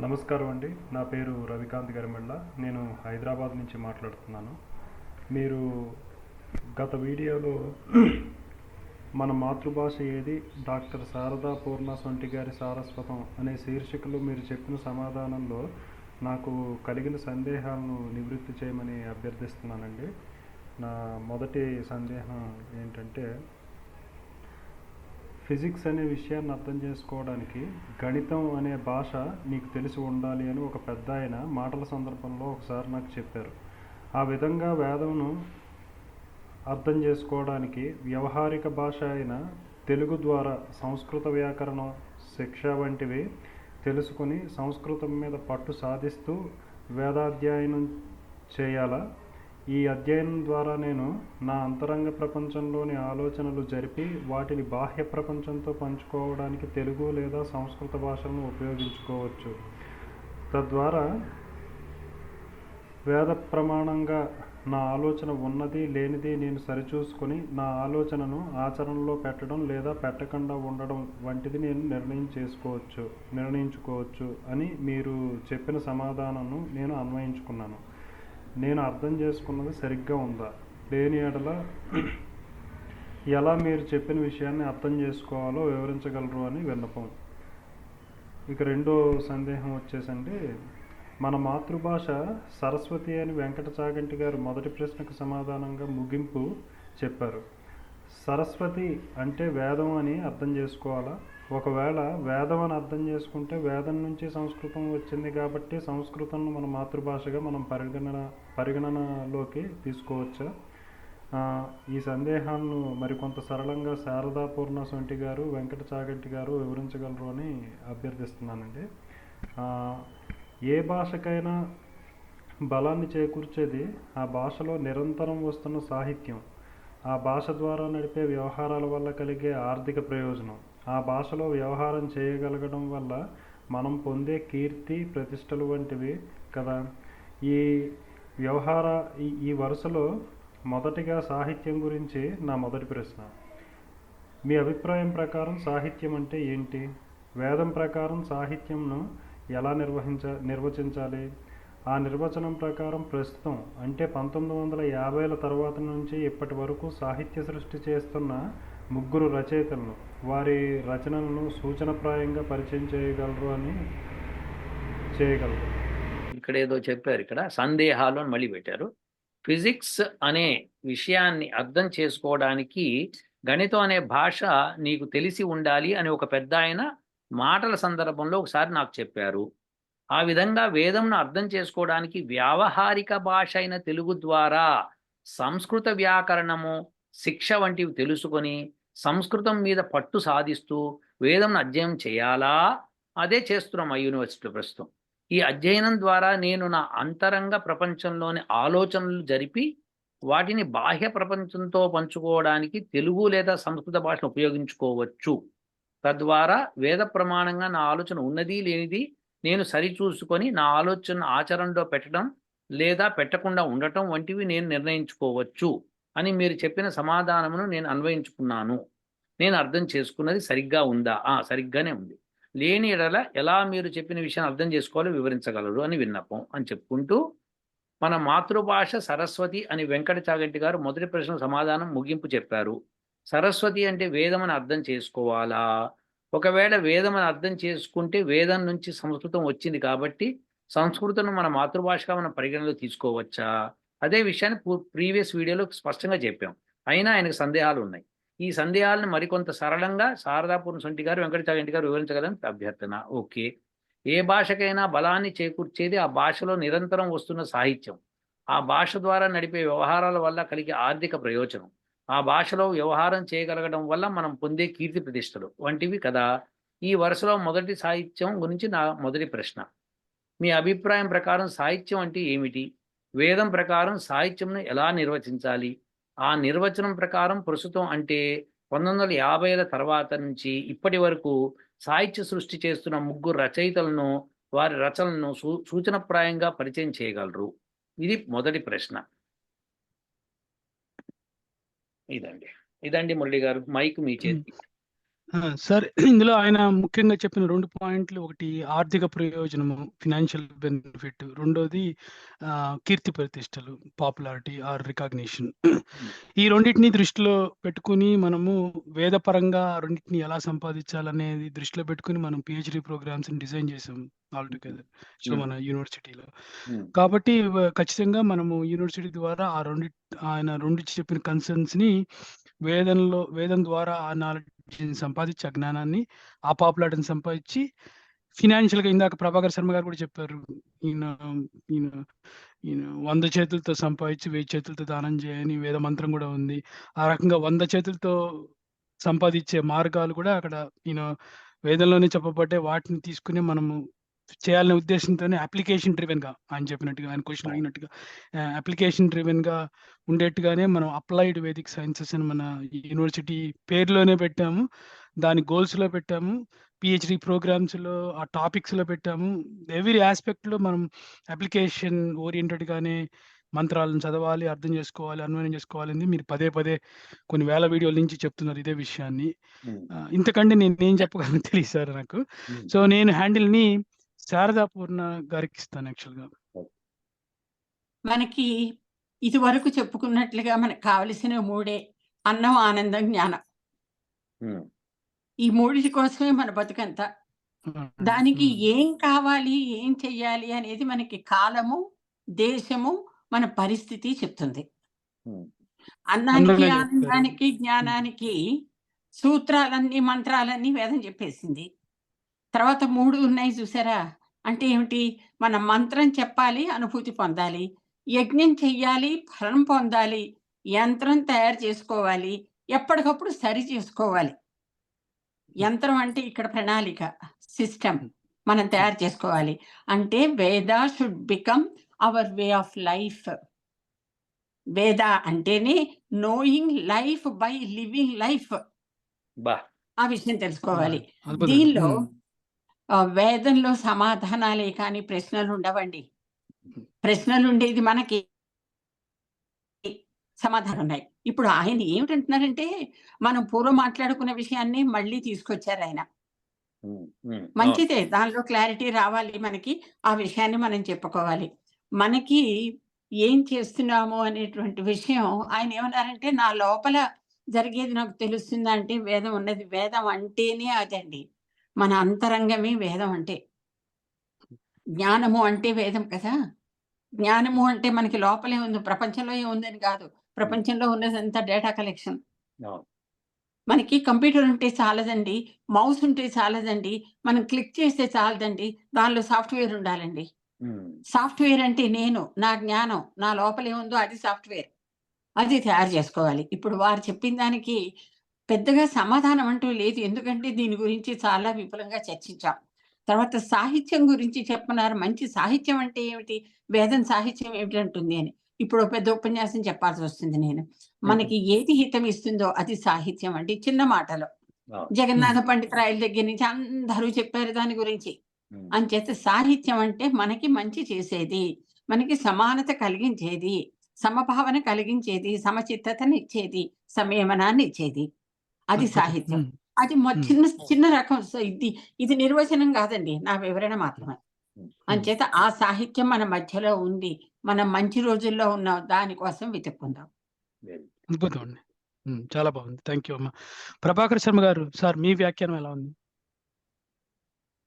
నమస్కారం అండి. నా పేరు రవికాంత్ గరిమెళ్ళ. నేను హైదరాబాద్ నుంచి మాట్లాడుతున్నాను. మీరు గత వీడియోలో మన మాతృభాష ఏది? డాక్టర్ శారదా పూర్ణ సొంటి గారి సారస్వతం అనే శీర్షికలో మీరు చెప్పిన సమాధానంలో నాకు కలిగిన సందేహాలను నివృత్తి చేయమని అభ్యర్థిస్తున్నానండి. నా మొదటి సందేహం ఏంటంటే ఫిజిక్స్ అనే విషయాన్ని అర్థం చేసుకోవడానికి గణితం అనే భాష నీకు తెలిసి ఉండాలి అని ఒక పెద్ద ఆయన మాటల సందర్భంలో ఒకసారి నాకు చెప్పారు. ఆ విధంగా వేదంను అర్థం చేసుకోవడానికి వ్యవహారిక భాష అయిన తెలుగు ద్వారా సంస్కృత వ్యాకరణం శిక్ష వంటివి తెలుసుకుని సంస్కృతం మీద పట్టు సాధిస్తూ వేదాధ్యయనం చేయాలా? ఈ అధ్యయనం ద్వారా నేను నా అంతరంగ ప్రపంచంలోని ఆలోచనలు జరిపి వాటిని బాహ్య ప్రపంచంతో పంచుకోవడానికి తెలుగు లేదా సంస్కృత భాషలను ఉపయోగించుకోవచ్చు. తద్వారా వేద ప్రమాణంగా నా ఆలోచన ఉన్నది లేనిది నేను సరిచూసుకొని నా ఆలోచనను ఆచరణలో పెట్టడం లేదా పెట్టకుండా ఉండడం వంటిది నేను నిర్ణయం చేసుకోవచ్చు నిర్ణయించుకోవచ్చు అని మీరు చెప్పిన సమాధానాన్ని నేను అన్వయించుకున్నాను. నేను అర్థం చేసుకున్నది సరిగ్గా ఉందా? లేని ఎడల ఎలా మీరు చెప్పిన విషయాన్ని అర్థం చేసుకోవాలో వివరించగలరు అని విన్నపం. ఇక రెండో సందేహం వచ్చేసండి. మన మాతృభాష సరస్వతి అని వెంకట చాగంటి గారు మొదటి ప్రశ్నకు సమాధానంగా ముగింపు చెప్పారు. సరస్వతి అంటే వేదం అని అర్థం చేసుకోవాలా? ఒకవేళ వేదం అని అర్థం చేసుకుంటే వేదం నుంచి సంస్కృతం వచ్చింది కాబట్టి సంస్కృతం మన మాతృభాషగా మనం పరిగణన పరిగణనలోకి తీసుకోవచ్చా? ఈ సందేహాలను మరికొంత సరళంగా శారదా పూర్ణ సొంటి గారు వెంకట చాగంటి గారు వివరించగలరు అని అభ్యర్థిస్తున్నానండి. ఏ భాషకైనా బలాన్ని చేకూర్చేది ఆ భాషలో నిరంతరం వస్తున్న సాహిత్యం. ఆ భాష ద్వారా నడిపే వ్యవహారాల వల్ల కలిగే ఆర్థిక ప్రయోజనం. ఆ భాషలో వ్యవహారం చేయగలగడం వల్ల మనం పొందే కీర్తి ప్రతిష్టలు వంటివి కదా. ఈ వ్యవహార ఈ ఈ వరుసలో మొదటిగా సాహిత్యం గురించి నా మొదటి ప్రశ్న. మీ అభిప్రాయం ప్రకారం సాహిత్యం అంటే ఏంటి? వేదం ప్రకారం సాహిత్యంను ఎలా నిర్వహించ నిర్వచించాలి? ఆ నిర్వచనం ప్రకారం ప్రస్తుతం అంటే పంతొమ్మిది వందల యాభైల తర్వాత నుంచి ఇప్పటి వరకు సాహిత్య సృష్టి చేస్తున్న ముగ్గురు రచయితలను వారి రచనలను సూచనప్రాయంగా పరిచయం చేయగలరు అని చేయగలరు. ఇక్కడ ఏదో చెప్పారు ఇక్కడ సందేహాలు అని మళ్ళీ పెట్టారు. ఫిజిక్స్ అనే విషయాన్ని అర్థం చేసుకోవడానికి గణితం అనే భాష నీకు తెలిసి ఉండాలి అని ఒక పెద్ద ఆయన మాటల సందర్భంలో ఒకసారి నాకు చెప్పారు. ఆ విధంగా వేదంను అర్థం చేసుకోవడానికి వ్యావహారిక భాష అయిన తెలుగు ద్వారా సంస్కృత వ్యాకరణము శిక్ష వంటివి తెలుసుకొని సంస్కృతం మీద పట్టు సాధిస్తూ వేదంను అధ్యయనం చేయాలా? అదే చేస్తున్నాం ఆ యూనివర్సిటీ ప్రస్తుతం. ఈ అధ్యయనం ద్వారా నేను నా అంతరంగ ప్రపంచంలోని ఆలోచనలు జరిపి వాటిని బాహ్య ప్రపంచంతో పంచుకోవడానికి తెలుగు లేదా సంస్కృత భాషను ఉపయోగించుకోవచ్చు. తద్వారా వేద ప్రమాణంగా నా ఆలోచన ఉన్నది లేనిది నేను సరిచూసుకొని నా ఆలోచన ఆచరణలో పెట్టడం లేదా పెట్టకుండా ఉండటం వంటివి నేను నిర్ణయించుకోవచ్చు. అని మీరు చెప్పిన సమాధానమును నేను అన్వయించుకున్నాను. నేను అర్థం చేసుకున్నది సరిగ్గా ఉందా? ఆ సరిగ్గానే ఉంది. లేని ఎడల ఎలా మీరు చెప్పిన విషయాన్ని అర్థం చేసుకోవాలో వివరించగలరు అని విన్నపం అని చెప్పుకుంటూ మన మాతృభాష సరస్వతి అని వెంకట చాగంటి గారు మొదటి ప్రశ్న సమాధానం ముగింపు చెప్పారు. సరస్వతి అంటే వేదం అని అర్థం చేసుకోవాలా? ఒకవేళ వేదం అని అర్థం చేసుకుంటే వేదం నుంచి సంస్కృతం వచ్చింది కాబట్టి సంస్కృతం మన మాతృభాషగా మనం పరిగణలో తీసుకోవచ్చా? అదే విషయాన్ని ప్రీవియస్ వీడియోలో స్పష్టంగా చెప్పాం. అయినా ఆయనకు సందేహాలు ఉన్నాయి. ఈ సందేహాలను మరికొంత సరళంగా శారదాపూర్ణ సొంటి గారు వెంకటచాగంటి గారు వివరించగలని అభ్యర్థన. ఓకే. ఏ భాషకైనా బలాన్ని చేకూర్చేది ఆ భాషలో నిరంతరం వస్తున్న సాహిత్యం. ఆ భాష ద్వారా నడిపే వ్యవహారాల వల్ల కలిగే ఆర్థిక ప్రయోజనం. ఆ భాషలో వ్యవహారం చేయగలగడం వల్ల మనం పొందే కీర్తి ప్రతిష్టలు వంటివి కదా. ఈ వరుసలో మొదటి సాహిత్యం గురించి నా మొదటి ప్రశ్న. మీ అభిప్రాయం ప్రకారం సాహిత్యం అంటే ఏమిటి? వేదం ప్రకారం సాహిత్యంను ఎలా నిర్వచించాలి? ఆ నిర్వచనం ప్రకారం ప్రస్తుతం అంటే పంతొమ్మిది వందల యాభైల తర్వాత నుంచి ఇప్పటి వరకు సాహిత్య సృష్టి చేస్తున్న ముగ్గురు రచయితలను వారి రచనలను సూ సూచనప్రాయంగా పరిచయం చేయగలరు? ఇది మొదటి ప్రశ్న. ఇదండి. ఇదండి మురళి గారు. మైక్ మీ చేతి సార్ ఇందులో ఆయన ముఖ్యంగా చెప్పిన 2 పాయింట్లు ఒకటి ఆర్థిక ప్రయోజనము ఫినాన్షియల్ బెనిఫిట్. రెండోది కీర్తి ప్రతిష్టలు పాపులారిటీ ఆర్ రికాగ్నిషన్. ఈ రెండిటిని దృష్టిలో పెట్టుకొని మనము వేదపరంగా రెండిటిని ఎలా సంపాదించాలనేది దృష్టిలో పెట్టుకొని మనం పీహెచ్‌డీ ప్రోగ్రామ్స్‌ని డిజైన్ చేసాం ఆల్ టుగెదర్. So, hmm. మన యూనివర్సిటీలో. హ్మ్. కాబట్టి ఖచ్చితంగా మనము యూనివర్సిటీ ద్వారా ఆ రెండిట్ ఆయన 2 చెప్పిన కన్సర్న్స్‌ని వేదంలో వేదం ద్వారా ఆ నాలెడ్జ్‌ని సంపాదించి, ఆ జ్ఞానాన్ని, ఆ పాపులారిటీని సంపాదించి ఫినాన్షియల్‌గా ఇందాక ప్రభాకర్ శర్మ గారు కూడా చెప్పారు. ఈయన ఈయన ఈయన వంద చేతులతో సంపాదించి వెయ్యి చేతులతో దానం చేయని వేద మంత్రం కూడా ఉంది. ఆ రకంగా వంద చేతులతో సంపాదించే మార్గాలు కూడా అక్కడ ఈయన వేదంలోనే చెప్పబడ్డే వాటిని తీసుకుని మనము చేయాలనే ఉద్దేశంతోనే అప్లికేషన్ డ్రివెన్‌గా ఆయన చెప్పినట్టుగా, ఆయన క్వెషన్ అడిగినట్టుగా అప్లికేషన్ డ్రివెన్‌గా ఉండేట్టుగానే మనం అప్లైడ్ వేదిక్ సైన్సెస్ అని మన యూనివర్సిటీ పేరులోనే పెట్టాము. దాని గోల్స్‌లో పెట్టాము. పీహెచ్‌డీ ప్రోగ్రామ్స్‌లో ఆ టాపిక్స్‌లో పెట్టాము. ఎవ్రి యాస్పెక్ట్‌లో మనం అప్లికేషన్ ఓరియెంటెడ్‌గానే మంత్రాలను చదవాలి, అర్థం చేసుకోవాలి, అన్వయం చేసుకోవాలని మీరు పదే పదే కొన్ని వేల వీడియోల నుంచి చెప్తున్నారు ఇదే విషయాన్ని. ఇంతకంటే నేనేం చెప్పగలను తెలీదు సార్ నాకు. సో, నేను హ్యాండిల్‌ని శారదా పూర్ణ గారికిస్తాను యాక్చువల్‌గా. మనకి ఇదివరకు చెప్పుకున్నట్లుగా మనకు కావలసిన మూడే అన్నం, ఆనందం, జ్ఞానం. ఈ మూడిటి కోసమే మన బతుకంతా. దానికి. ఏం కావాలి, ఏం చెయ్యాలి అనేది మనకి కాలము, దేశము, మన పరిస్థితి చెప్తుంది. అన్నానికి. ఆనందానికి. జ్ఞానానికి సూత్రాలన్నీ, మంత్రాలన్నీ వేదం చెప్పేసింది. తర్వాత 3 ఉన్నాయి చూసారా? అంటే ఏమిటి? మనం మంత్రం చెప్పాలి, అనుభూతి పొందాలి. యజ్ఞం చెయ్యాలి, ఫలం పొందాలి. యంత్రం తయారు చేసుకోవాలి. ఎప్పటికప్పుడు సరి చేసుకోవాలి. యంత్రం అంటే ఇక్కడ ప్రణాళిక, సిస్టమ్ మనం తయారు చేసుకోవాలి. అంటే Veda should become our way of life. Veda అంటేనే knowing life by living life. బా! ఆ విషయం తెలుసుకోవాలి. దీనిలో వేదంలో సమాధానాలే కానీ ప్రశ్నలుండవండి. ప్రశ్నలుండేది మనకి. సమాధానాలున్నాయి. ఇప్పుడు ఆయన ఏమిటంటున్నారంటే, మనం పూర్వం మాట్లాడుకున్న విషయాన్ని మళ్ళీ. హ్మ్. అవును. మంచిదే. దానిలో క్లారిటీ రావాలి మనకి. ఆ విషయాన్ని మనం చెప్పుకోవాలి. మనకి ఏం చేస్తున్నాము అనేటువంటి విషయం ఆయన ఏమన్నారంటే, నా లోపల జరిగేది నాకు తెలుస్తుందంటే వేదం ఉన్నది. వేదం అంటేనే అదండి. మన అంతరంగమే వేదం అంటే. జ్ఞానము అంటే వేదం కదా! జ్ఞానము అంటే మనకి లోపలే ఉంది. ప్రపంచంలో ఏముందని కాదు. ప్రపంచంలో ఉన్నదంతా డేటా కలెక్షన్. మనకి కంప్యూటర్ ఉంటే చాలదండి. మౌస్ ఉంటే చాలదండి. మనం క్లిక్ చేస్తే చాలదండి. దానిలో సాఫ్ట్‌వేర్ ఉండాలండి. సాఫ్ట్‌వేర్ అంటే నేను, నా జ్ఞానం, నా లోపల ఏముందో అది సాఫ్ట్‌వేర్. అది తయారు చేసుకోవాలి. ఇప్పుడు వారు చెప్పిన దానికి పెద్దగా సమాధానం అంటూ లేదు. ఎందుకంటే దీని గురించి చాలా విపులంగా చర్చించాం. తర్వాత సాహిత్యం గురించి చెప్పమన్నారు. మంచి సాహిత్యం అంటే ఏమిటి? వేదం సాహిత్యం ఏమిటంటుంది అని. ఇప్పుడు పెద్ద ఉపన్యాసం చెప్పాల్సొస్తుంది నేను. మనకి ఏది హితం ఇస్తుందో అది సాహిత్యం అండి. చిన్న మాటలో. జగన్నాథ పండితురాయల దగ్గర నుంచి అందరూ చెప్పారు దాని గురించి. అంచేత సాహిత్యం అంటే మనకి మంచి చేసేది. మనకి సమానత కలిగించేది. సమభావన కలిగించేది. సమచిత్తతనిచ్చేది. సంయమనాన్నిచ్చేది. అది. సాహిత్యం. అది. చిన్న చిన్న రకం ఇది ఇది నిర్వచనం కాదండి. నా వివరణ మాత్రమే. అంచేత ఆ సాహిత్యం మన మధ్యలో ఉంది. మనం మంచి రోజుల్లో ఉన్నాం. దానికోసం వెతుక్కుందాం. అద్భుతం అండి. చాలా బాగుంది. థాంక్ యూ అమ్మ. ప్రభాకర్ శర్మ గారు సార్ మీ వ్యాఖ్యానం ఎలా ఉంది?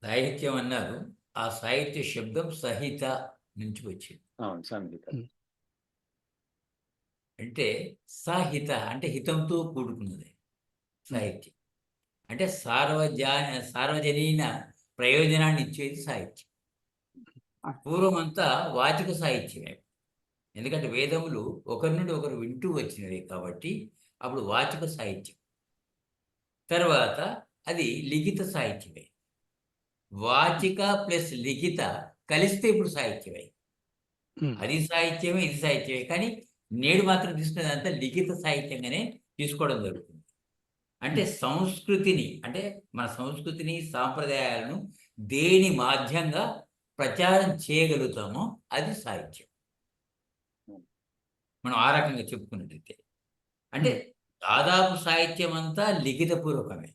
సాహిత్యం అన్నారు. ఆ సాహిత్య శబ్దం సహిత నుంచి వచ్చింది. అంటే సాహిత అంటే హితంతో కూడుకున్నది సాహిత్యం. అంటే సార్వజా సార్వజనీన ప్రయోజనాన్ని ఇచ్చేది సాహిత్యం. పూర్వం అంతా వాచిక సాహిత్యమే. ఎందుకంటే వేదములు ఒకరి నుండి ఒకరు వింటూ వచ్చినవి కాబట్టి అప్పుడు వాచిక సాహిత్యం. తర్వాత అది లిఖిత సాహిత్యమే. వాచిక ప్లస్ లిఖిత కలిస్తే ఇప్పుడు సాహిత్యమే. అది సాహిత్యమే, ఇది సాహిత్యమే. కానీ నేడు మాత్రం తీసుకునేదంతా లిఖిత సాహిత్యంగానే తీసుకోవడం జరుగుతుంది. అంటే సంస్కృతిని అంటే మన సంస్కృతిని, సాంప్రదాయాలను దేని మాధ్యంగా ప్రచారం చేయగలుగుతామో అది సాహిత్యం. మనం ఆ రకంగా చెప్పుకున్నట్టయితే. అంటే. దాదాపు సాహిత్యం అంతా లిఖితపూర్వకమే.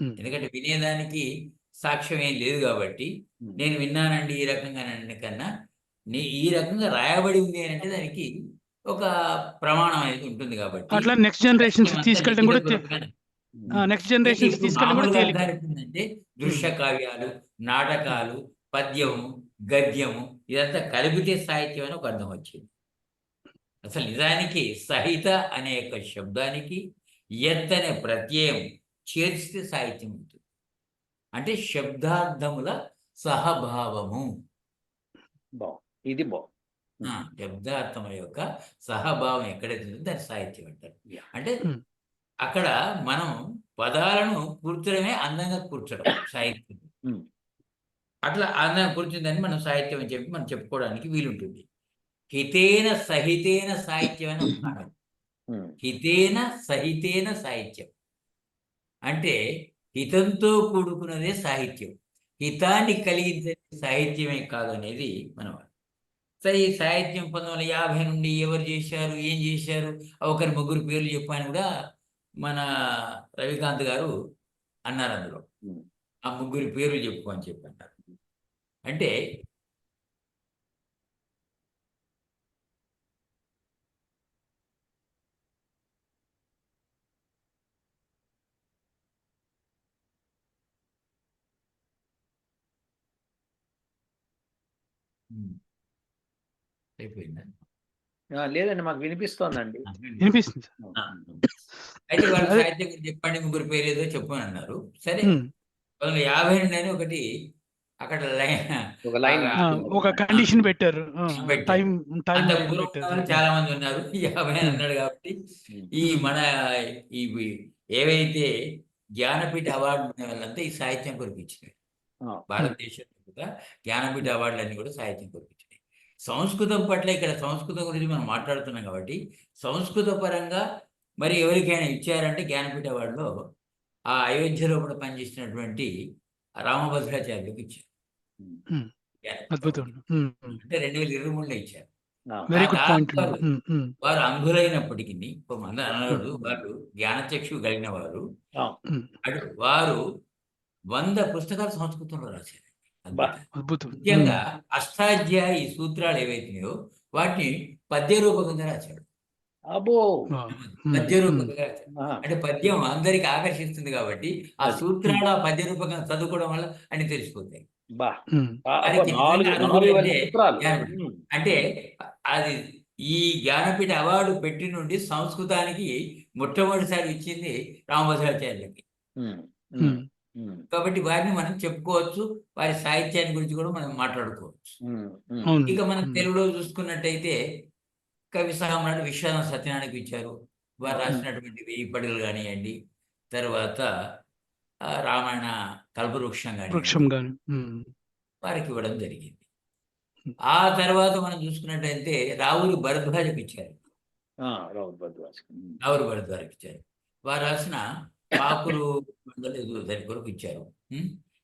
ఎందుకంటే వినేదానికి సాక్ష్యం ఏం లేదు కాబట్టి. నేను విన్నానండి ఈ రకంగా కన్నా నీ ఈ రకంగా రాయబడి ఉంది అని అంటే దానికి ఒక ప్రమాణం అనేది ఉంటుంది కాబట్టి అట్లా నెక్స్ట్ జనరేషన్స్ అంతా తీసుకెళ్ళడం కూడా. నెక్స్ట్ జనరేషన్స్ ఇప్పుడు తీసుకెళ్ళడం కూడా అంటే దృశ్య కావ్యాలు నాటకాలు పద్యము గద్యము ఇదంతా కలిపితే సాహిత్యం అని ఒక అర్థం వచ్చింది. అసలు నిజానికి సహిత అనే యొక్క శబ్దానికి ఎత్ అనే ప్రత్యయం చేర్చితే సాహిత్యం ఉంటుంది. అంటే శబ్దార్థముల సహభావము. ఇది బాగు ఆ, శబ్దార్థముల యొక్క సహభావం ఎక్కడైతే ఉందో దాన్ని సాహిత్యం అంటారు. అంటే. అక్కడ మనం పదాలను కూర్చడమే అందంగా కూర్చడం సాహిత్యం. అట్లా అందంగా కూర్చుందని మనం సాహిత్యం అని చెప్పి మనం చెప్పుకోవడానికి వీలుంటుంది హితేన సహితేన సాహిత్యం అని. హితేన సహితేన సాహిత్యం అంటే హితంతో కూడుకున్నదే సాహిత్యం హితాన్ని కలిగించే సాహిత్యమే కాదు అనేది మన. సరే ఈ సాహిత్యం పంతొమ్మిది వందల యాభై నుండి ఎవరు చేశారు ఏం చేశారు? ఒకరి ముగ్గురు పేర్లు చెప్పని కూడా మన రవికాంత్ గారు అన్నారు అందులో. ఆ ముగ్గురి పేర్లు చెప్పు అని చెప్పి అంటే అయిపోయిందా? లేదండి మాకు వినిపిస్తోందండి. వినిపిస్తుంది. అయితే వాళ్ళు. సాహిత్యం గురించి చెప్పండి ముగ్గురు పేరు ఏదో చెప్పని అన్నారు. సరే వాళ్ళు యాభై నుండి అని ఒకటి అక్కడ లైన్ ఒక కండిషన్ పెట్టారు. టైం టైం చాలా మంది ఉన్నారు. యాభై అని అన్నాడు కాబట్టి ఈ మన ఇవి ఏవైతే జ్ఞానపీఠ అవార్డు ఉన్న వాళ్ళంతా ఈ సాహిత్యం కొరకు ఇచ్చినాయి భారతదేశంలో కూడా జ్ఞానపీఠ అవార్డులన్నీ కూడా సాహిత్యం కొరకు ఇచ్చినాయి సంస్కృతం పట్ల ఇక్కడ సంస్కృతం గురించి మనం మాట్లాడుతున్నాం కాబట్టి సంస్కృత పరంగా మరి ఎవరికైనా ఇచ్చారంటే జ్ఞానపీఠ అవార్డులో ఆ అయోధ్యలో కూడా పనిచేసినటువంటి రామభద్రాచార్యులకు ఇచ్చారు. అద్భుతం. అంటే రెండు వేల ఇరవై మూడులో ఇచ్చారు. వెరీ అంధులైనప్పటికీ అనడు వారు జ్ఞానచక్షు కలిగిన వారు వారు వంద పుస్తకాలు సంస్కృతంలో రాశారు. అద్భుతం. ముఖ్యంగా అష్టాధ్యాయ ఈ సూత్రాలు ఏవైతున్నాయో వాటిని పద్య రూపకంగా రాశాడు ఉమ్, పద్య రూపకంగా అంటే పద్యం అందరికి ఆకర్షిస్తుంది కాబట్టి ఆ. సూత్రాలు ఆ పద్య రూపకంగా చదువుకోవడం వల్ల అన్ని తెలిసిపోతాయి. అంటే అది ఈ జ్ఞానపీఠ అవార్డు పెట్టి నుండి సంస్కృతానికి మొట్టమొదటిసారి ఇచ్చింది రామభద్రాచార్యులకి. కాబట్టి వారిని మనం చెప్పుకోవచ్చు వారి సాహిత్యాన్ని గురించి కూడా మనం మాట్లాడుకోవచ్చు. ఇక మనం తెలుగులో చూసుకున్నట్టయితే కవి సహమ్రాడు విశ్వనాథ సత్యనారాయణకి ఇచ్చారు. వారు రాసినటువంటి వెయ్యి పడగలు కానివ్వండి తర్వాత ఆ, రామాయణ కల్పవృక్షం వృక్షం కానివ్వండి గాని ఉమ్, వారికి ఇవ్వడం జరిగింది. ఆ తర్వాత మనం చూసుకున్నట్టయితే రావురి భరద్వాజకి ఇచ్చారు. రావురి భరద్వాజకి ఇచ్చారు. వారు రాసిన ఏదో దాని కొరకు ఇచ్చారు?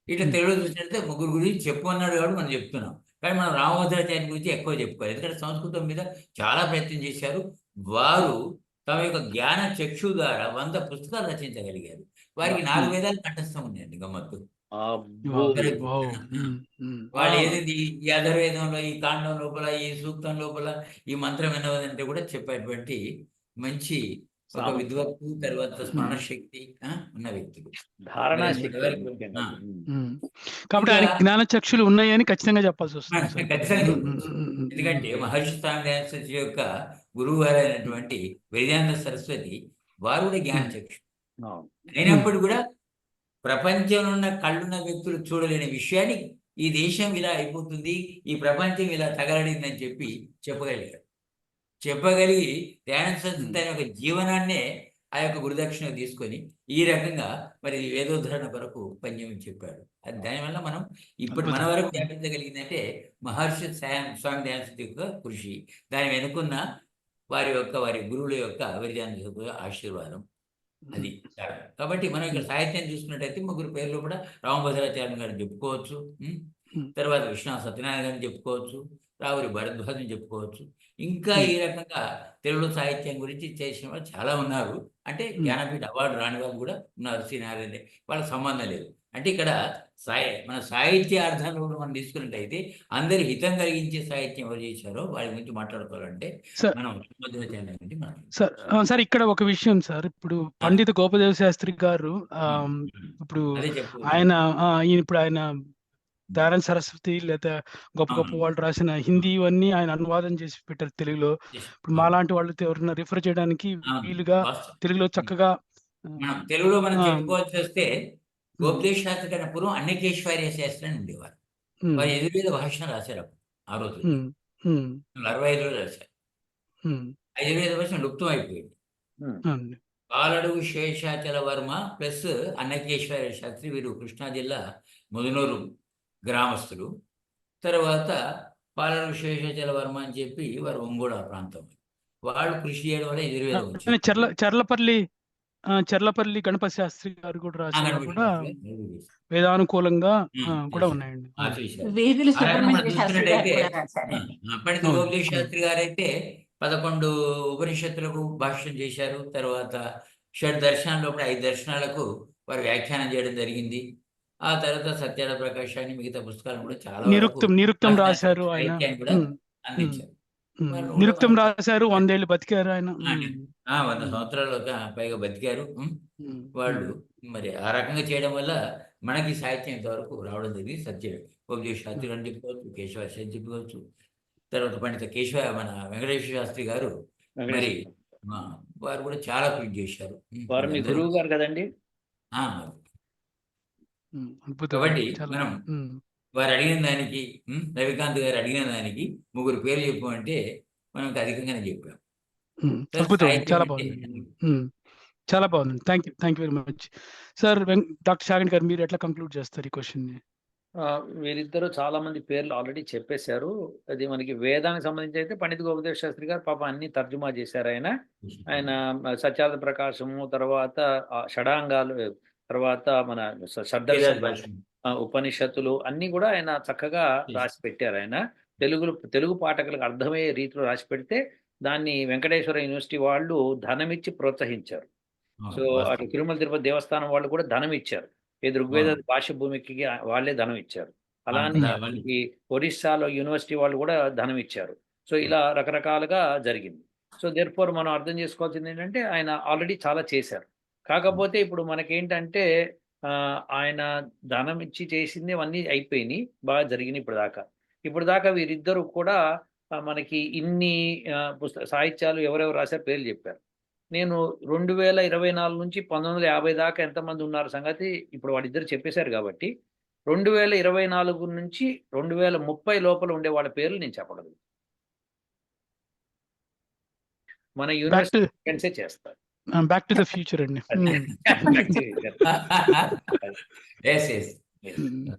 ఇట్లా. తెలుగులో చూసినట్లయితే ముగ్గురు గురించి చెప్పమన్నాడు కాబట్టి మనం చెప్తున్నాం. కానీ మనం రామభద్రాచార్య గురించి ఎక్కువ చెప్పుకోవాలి ఎందుకంటే సంస్కృతం మీద చాలా ప్రయత్నం చేశారు. వారు తమ యొక్క జ్ఞాన చక్షు ద్వారా వంద పుస్తకాలు రచించగలిగారు. వారికి నాలుగు వేదాలు కంఠస్థం ఉన్నాయండి గమ్మత్తు. వాళ్ళు ఆ. ఏదైతే ఈ అధర్వేదంలో ఈ కాండం లోపల ఈ సూక్తం లోపల ఈ మంత్రం ఎన్నవదంటే కూడా చెప్పేటువంటి మంచి ఒక విద్వత్తు తర్వాత స్మరణ శక్తి ఆ, ఉన్న వ్యక్తులు. ధారణా. కాబట్టి ఆయన జ్ఞాన చక్షులు ఉన్నాయని ఖచ్చితంగా చెప్పాల్సి వస్తుంది. సార్. ఖచ్చితంగా ఎందుకంటే మహర్షి స్వామి సరస్వతి యొక్క గురువు గారు అయినటువంటి వేదాంత సరస్వతి వారు కూడా జ్ఞాన చక్షు. అయినప్పుడు కూడా ప్రపంచంలో ఉన్న కళ్ళున్న వ్యక్తులు చూడలేని విషయాన్ని ఈ దేశం ఇలా అయిపోతుంది ఈ ప్రపంచం ఇలా తగలడిందని చెప్పి చెప్పగలిగారు. చెప్పగలిగి ధ్యాన అనే ఒక జీవనాన్నే ఆ యొక్క గురుదక్షిణ తీసుకొని ఈ రకంగా మరి వేదోద్ధరణ కొరకు పద్యం చెప్పాడు. అది దానివల్ల మనం ఇప్పుడు మన. వరకు వ్యాపించగలిగిందంటే మహర్షి సాయం స్వామి దయానంద యొక్క కృషి. దాని వెనుకున్న వారి యొక్క వారి గురువుల యొక్క యొక్క ఆశీర్వాదం. అది. కాబట్టి మనం ఇక్కడ సాహిత్యం చూసుకున్నట్టయితే ముగ్గురు పేర్లు కూడా రామభద్రాచార్య గారిని చెప్పుకోవచ్చు. తర్వాత విశ్వనాథ సత్యనారాయణ గారిని చెప్పుకోవచ్చు. రావురి భరద్వాజని చెప్పుకోవచ్చు. ఇంకా. ఈ రకంగా తెలుగు సాహిత్యం గురించి చేసిన వాళ్ళు చాలా ఉన్నారు. అంటే. జ్ఞానపీఠ అవార్డు రాని వాళ్ళు కూడా ఉన్నారు శ్రీనారాయణ వాళ్ళకి సంబంధం లేదు. అంటే ఇక్కడ సాయి మన సాహిత్య అర్థంలో కూడా మనం తీసుకున్నట్టయితే అందరి హితం కలిగించే సాహిత్యం ఎవరు చేశారో వాళ్ళ గురించి మాట్లాడుకోవాలంటే మనం. సార్ సార్ ఇక్కడ ఒక విషయం సార్. ఇప్పుడు పండిత గోపదేవ శాస్త్రి గారు ఇప్పుడు ఆయన ఇప్పుడు ఆయన దారాన్ సరస్వతి లేదా గొప్ప గొప్ప. వాళ్ళు రాసిన హిందీ ఇవన్నీ ఆయన అనువాదం చేసి పెట్టారు తెలుగులో. ఇప్పుడు మాలాంటి వాళ్ళతో ఎవరైనా రిఫర్ చేయడానికి. వీలుగా. తెలుగులో చక్కగా తెలుగులో మనం. చెప్పుకోవాల్సి వస్తే గోపదేశ శాస్త్రి కన్నా పూర్వం అన్నకేశ్వర్య శాస్త్రి అని ఉండేవారు వారు ఎదురువేద భాషను రాశారు అప్పుడు ఆ రోజు అరవై ఐదులో రాశారు. ఐదువేద భాష లుప్తం అయిపోయింది. పాలడుగు శేషాచల వర్మ ప్లస్ అన్నకేశ్వర్య శాస్త్రి వీరు కృష్ణా జిల్లా ముదునూరు గ్రామస్తులు. తర్వాత పాలడుగు శేషాచల వర్మ అని చెప్పి వారు ఒంగోడ ప్రాంతం. వాళ్ళు కృషి చేయడం వల్ల ఎదురువేదం వచ్చింది. చెర్ల చెర్లపల్లి ఆ, చెర్లపల్లి గణపతి శాస్త్రి గారు కూడా ఆ రాసిన కూడా శాస్త్రి గారు చేశారు. వేదానుకూలంగా ఆ, కూడా. ఉన్నాయండి. ఆ, ఆ సుబ్రహ్మణ్య శాస్త్రి గారు ఆ, గారైతే పదకొండు ఉపనిషత్తులకు భాష్యం చేశారు. తర్వాత షడ్ దర్శనాల్లో ఐదు దర్శనాలకు వారు వ్యాఖ్యానం చేయడం జరిగింది. ఆ తర్వాత సత్యాల ప్రకాశాన్ని మిగతా పుస్తకాలను కూడా చాలా నిరుక్తం నిరుక్తం రాశారు ఆయన. కూడా అందించారు. నిరుక్తం రాశారు వందేళ్ళు బతికారు ఆయన. వంద సంవత్సరాలు పైగా బతికారు. వాళ్ళు మరి ఆ రకంగా చేయడం వల్ల మనకి సాహిత్యం ఇంతవరకు రావడం జరిగింది. సత్యం ఉపదేశ శాస్త్రి అని చెప్పుకోవచ్చు కేశవ శాస్త్రి అని చెప్పుకోవచ్చు. తర్వాత పండిత కేశవ మన వెంకటేశ్వర శాస్త్రి గారు మరి వారు కూడా చాలా కృషి చేశారు. వారు మీ గురువు గారు కదండి? కాబట్టి చాలా మనం వారు అడిగిన దానికి రవికాంత్ గారు అడిగిన దానికి ముగ్గురు పేర్లు చెప్పు అంటే మనం అధికంగానే చెప్పాం. చాలా బాగుంది చాలా బాగుంది thank you thank you very much sir doctor Shagan గారు మీరు ఎట్లా కంక్లూడ్ చేస్తారు ఈ క్వశ్చన్ని? ఆ, వీరిద్దరూ చాలా మంది పేర్లు ఆల్రెడీ చెప్పేశారు. అది మనకి వేదానికి సంబంధించి అయితే పండిత గోపదేవ శాస్త్రి గారు పాప అన్ని తర్జుమా చేశారు ఆయన. ఆయన సత్యార్థ ప్రకాశము తర్వాత షడాంగాలు తర్వాత మన ఆ, ఉపనిషత్తులు అన్ని కూడా ఆయన చక్కగా రాసి పెట్టారు ఆయన. తెలుగు తెలుగు పాఠకులకు అర్థమయ్యే రీతిలో రాసి పెడితే దాన్ని వెంకటేశ్వర యూనివర్సిటీ వాళ్ళు ధనమిచ్చి ప్రోత్సహించారు. సో అటు తిరుమల తిరుపతి దేవస్థానం వాళ్ళు కూడా ధనం ఇచ్చారు ఈ ఋగ్వేద. భాష భూమికి వాళ్ళే ధనం ఇచ్చారు అలానే ఒరిస్సాలో యూనివర్సిటీ వాళ్ళు కూడా ధనం ఇచ్చారు సో ఇలా రకరకాలుగా జరిగింది. సో దేర్ ఫోర్ మనం అర్థం చేసుకోవాల్సింది ఏంటంటే ఆయన ఆల్రెడీ చాలా చేశారు. కాకపోతే ఇప్పుడు మనకేంటంటే ఆయన ధనం ఇచ్చి చేసింది అవన్నీ అయిపోయినాయి. బాగా జరిగినాయి ఇప్పుడు దాకా ఇప్పుడు దాకా వీరిద్దరూ కూడా మనకి ఇన్ని ఆ, పుస్త సాహిత్యాలు ఎవరెవరు రాశారు పేర్లు చెప్పారు. నేను రెండు వేల ఇరవై నాలుగు నుంచి పంతొమ్మిది వందల యాభై దాకా ఎంతమంది ఉన్నారు సంగతి ఇప్పుడు వాళ్ళిద్దరు చెప్పేశారు కాబట్టి రెండు వేల ఇరవై నాలుగు నుంచి రెండు వేల ముప్పై లోపల ఉండే వాళ్ళ పేర్లు నేను చెప్పగలను. మన యూనివర్సిటీ చేస్తారు. బ్యాక్ టు ద ఫ్యూచర్ అండి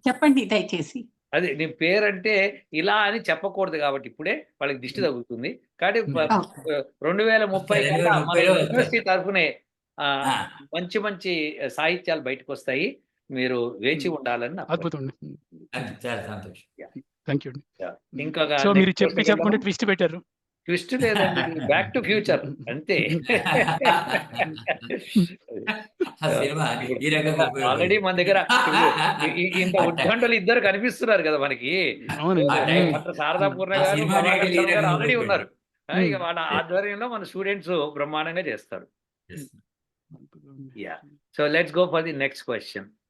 చెప్పండి దయచేసి. అదే నీ పేరంటే ఇలా అని చెప్పకూడదు కాబట్టి ఇప్పుడే వాళ్ళకి దిష్టి తగ్గుతుంది కాబట్టి. రెండు వేల ముప్పై. యూనివర్సిటీ తరఫునే ఆ, ఆ, మంచి మంచి సాహిత్యాలు బయటకు వస్తాయి మీరు వేచి ఉండాలని నా అద్భుతం చాలా సంతోషం. థ్యాంక్ యూ మీరు next చెప్పి చెప్పకుండా? ట్విస్ట్ పెట్టారు. ట్విస్ట్ లేదండి. బ్యాక్ టు ఫ్యూచర్ అంతే. ఆల్రెడీ మన దగ్గర ఇంత ఉద్దండలు ఇద్దరు కనిపిస్తున్నారు కదా మనకి. శారదా పూర్ణ గారు ఆల్రెడీ. ఉన్నారు. ఇక. వాళ్ళ ఆధ్వర్యంలో మన స్టూడెంట్స్ బ్రహ్మాండంగా చేస్తారు. Yes. Yeah. So let's go for the next question